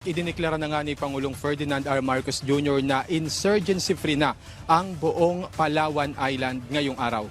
Idineklara na nga ni Pangulong Ferdinand R. Marcos Jr. na insurgency-free na ang buong Palawan Island ngayong araw.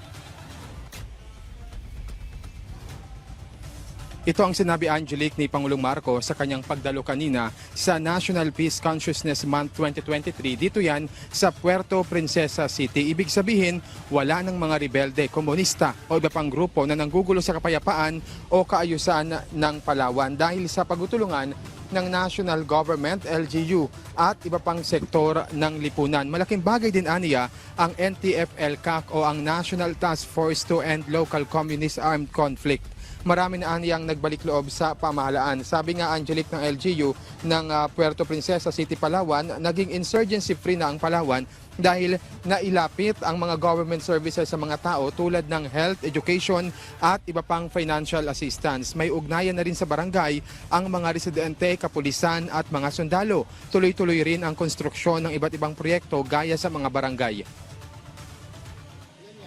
Ito ang sinabi Angelique ni Pangulong Marcos sa kanyang pagdalo kanina sa National Peace Consciousness Month 2023. Dito yan sa Puerto Princesa City. Ibig sabihin, wala ng mga rebelde, komunista o iba pang grupo na nanggugulo sa kapayapaan o kaayusan ng Palawan dahil sa pagtutulungan ng national government, LGU, at iba pang sektor ng lipunan. Malaking bagay din aniya ang NTF-LCAC o ang National Task Force to End Local Communist Armed Conflict. Marami na aniyang nagbalik loob sa pamahalaan. Sabi nga Angelique ng LGU ng ah, Puerto Princesa City, Palawan, naging insurgency-free na ang Palawan dahil nailapit ang mga government services sa mga tao tulad ng health, education at iba pang financial assistance. May ugnayan na rin sa barangay ang mga residente, kapulisan at mga sundalo. Tuloy-tuloy rin ang konstruksyon ng iba't ibang proyekto gaya sa mga barangay.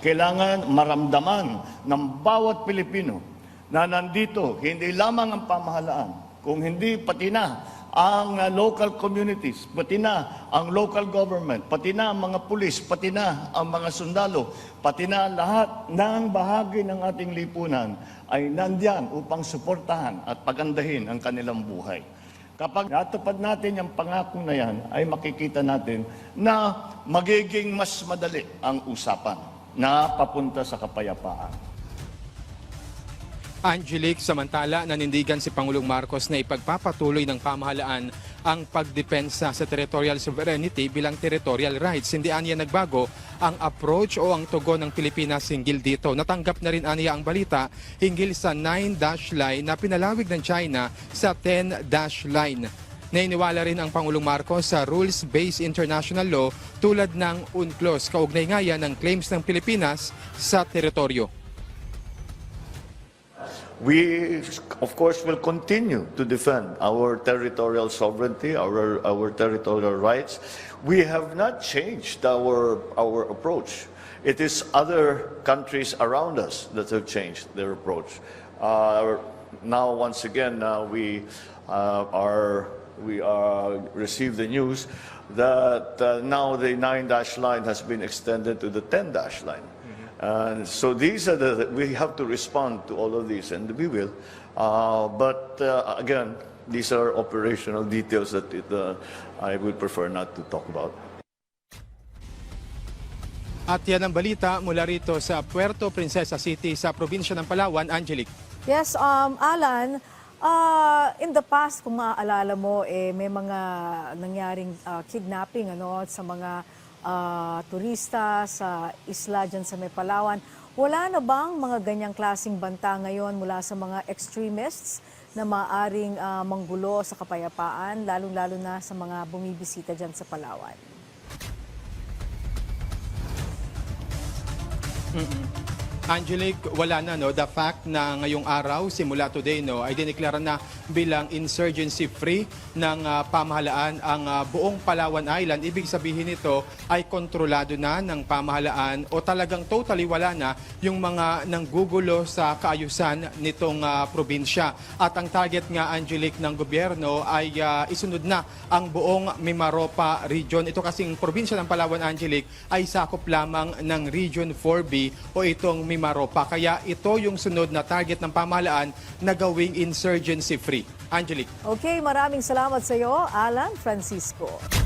Kailangan maramdaman ng bawat Pilipino na nandito, hindi lamang ang pamahalaan, kung hindi pati na ang uh, local communities, pati na ang local government, pati na ang mga pulis, pati na ang mga sundalo, pati na lahat ng bahagi ng ating lipunan ay nandyan upang suportahan at pagandahin ang kanilang buhay. Kapag natupad natin yung pangako na yan, ay makikita natin na magiging mas madali ang usapan na papunta sa kapayapaan. Angelique, samantala nanindigan si Pangulong Marcos na ipagpapatuloy ng pamahalaan ang pagdepensa sa territorial sovereignty bilang territorial rights. Hindi aniya nagbago ang approach o ang tugon ng Pilipinas hinggil dito. Natanggap na rin aniya ang balita hinggil sa 9-dash line na pinalawig ng China sa 10-dash line. Nainiwala rin ang Pangulong Marcos sa rules-based international law tulad ng UNCLOS, kaugnay nga yan ng claims ng Pilipinas sa teritoryo. We, of course, will continue to defend our territorial sovereignty, our, our territorial rights. We have not changed our, our approach. It is other countries around us that have changed their approach. Uh, now, once again, uh, we uh, are we uh, received the news that uh, now the nine dash line has been extended to the ten dash line. And so these are the, we have to respond to all of these, and we will. Uh, but uh, again, these are operational details that it, uh, I would prefer not to talk about. At yan ang balita mula rito sa Puerto Princesa City sa probinsya ng Palawan, Angelique. Yes, um, Alan, uh, in the past, kung maaalala mo, eh, may mga nangyaring uh, kidnapping ano, sa mga uh, turista sa isla dyan sa may Palawan. Wala na bang mga ganyang klasing banta ngayon mula sa mga extremists na maaring uh, manggulo sa kapayapaan, lalong-lalo na sa mga bumibisita dyan sa Palawan? Angelique, wala na no the fact na ngayong araw simula today no ay dineklara na bilang insurgency free ng ah, pamahalaan ang ah, buong Palawan Island. Ibig sabihin nito ay kontrolado na ng pamahalaan o talagang totally wala na yung mga nanggugulo sa kaayusan nitong ah, probinsya. At ang target nga Angelique ng gobyerno ay ah, isunod na ang buong Mimaropa region. Ito kasing probinsya ng Palawan Angelique ay sakop lamang ng Region 4B o itong Mimaropa. Kaya ito yung sunod na target ng pamahalaan na gawing insurgency free. Angelique. Okay, maraming salamat sa iyo, Alan Francisco.